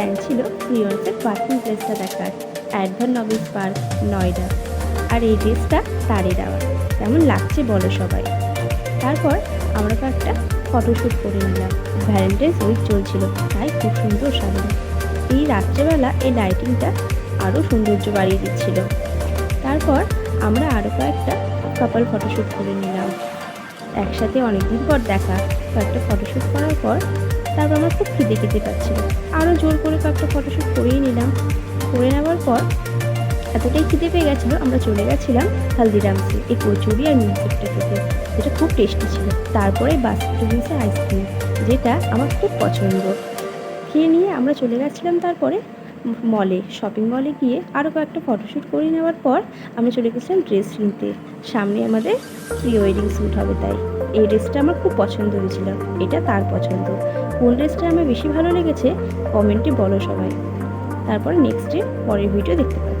Plan ছিল রিওন্সের parking প্লেসটা দেখার। অ্যাডভান নবিস পার্ক নয়ডা। আর এই ড্রেসটা তারে দেওয়া। কেমন লাগছে বলো সবাই। তারপর আমরা কয়েকটা ফটোশ্যুট করে নিলাম। ভ্যালেন্টাইন্স উইক চলছিল, তাই খুব সুন্দর সাজানো। এই রাত্রেবেলা এই লাইটিংটা আরও সৌন্দর্য বাড়িয়ে দিচ্ছিল। তারপর আমরা আরও কয়েকটা কাপাল ফটোশ্যুট করে নিলাম। একসাথে অনেকদিন পর দেখা, কয়েকটা ফটোশ্যুট করার পর তারপর আমার খুব খিদে খেতে পাচ্ছিল আরও জোর করে কয়েকটা ফটোশ্যুট করেই নিলাম। করে নেওয়ার পর এতটাই খিদে পেয়ে গেছিল, আমরা চলে গেছিলাম হালদিরামসে, এই কচুরি আর মিল্কটা খেতে। যেটা খুব টেস্টি ছিল। তারপরে বাস্কেট আইসক্রিম যেটা আমার খুব পছন্দ। খেয়ে নিয়ে আমরা চলে গেছিলাম তারপরে মলে শপিং মলে গিয়ে আরও কয়েকটা ফটোশ্যুট করে নেওয়ার পর আমরা চলে গেছিলাম ড্রেস কিনতে। সামনে আমাদের প্রি ওয়েডিং শ্যুট হবে তাই। এই ড্রেসটা আমার খুব পছন্দ হয়েছিল। এটা তার পছন্দ। কোন ড্রেসটা আমার বেশি ভালো লেগেছে কমেন্টে বলো সবাই। তারপর নেক্সট ডে পরের ভিডিও দেখতে পাবে